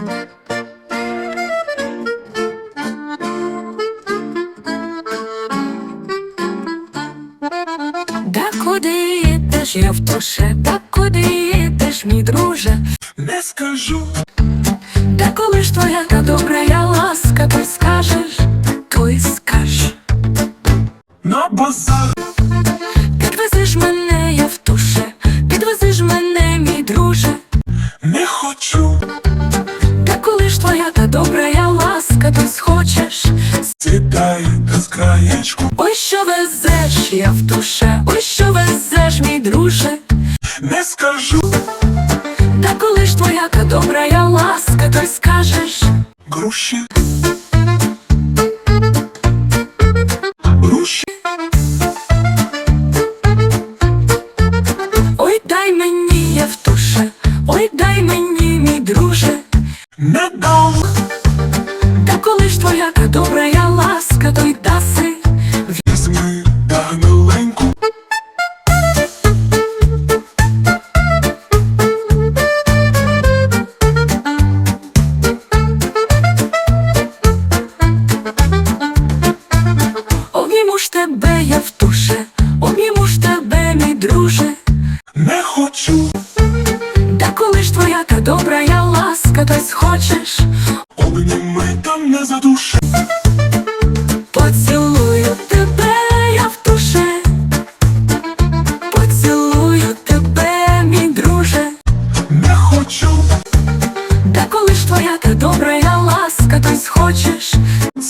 Да куди йдеш, я в душе, да куди йдеш, мій друже, Не скажу, да коли ж твоя та добра ласка, ти скажеш, то й скаж. на базар. Підвезеш мене, я в душе, підвезеш мене, мій друже, не хочу, твоя та добра ласка, ти схочеш. сідай та з краєчку, Ой, що везеш, я в душе, ой, що везеш, мій друже, не скажу, да коли ж твоя та добра ласка, то й скажеш. груші. Груші, Ой, дай мені, я в душе, ой, дай мені, мій друже, дам, та коли ж твоя та добра ласка, то й даси. візьми та гниленьку, Обніму ж тебе, я в душе, обніму ж тебе, мій друже, не хочу, ж твоя та добра ласка, то схочеш. обніми та не задуши, Поцілую тебе, я в душе, поцілую тебе, мій друже, не хочу, та коли ж твоя та добра ласка, то й схочеш.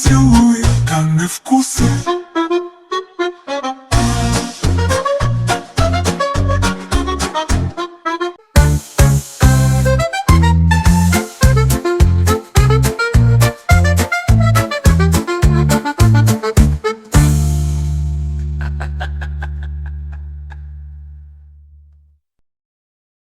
цілую та не вкуси,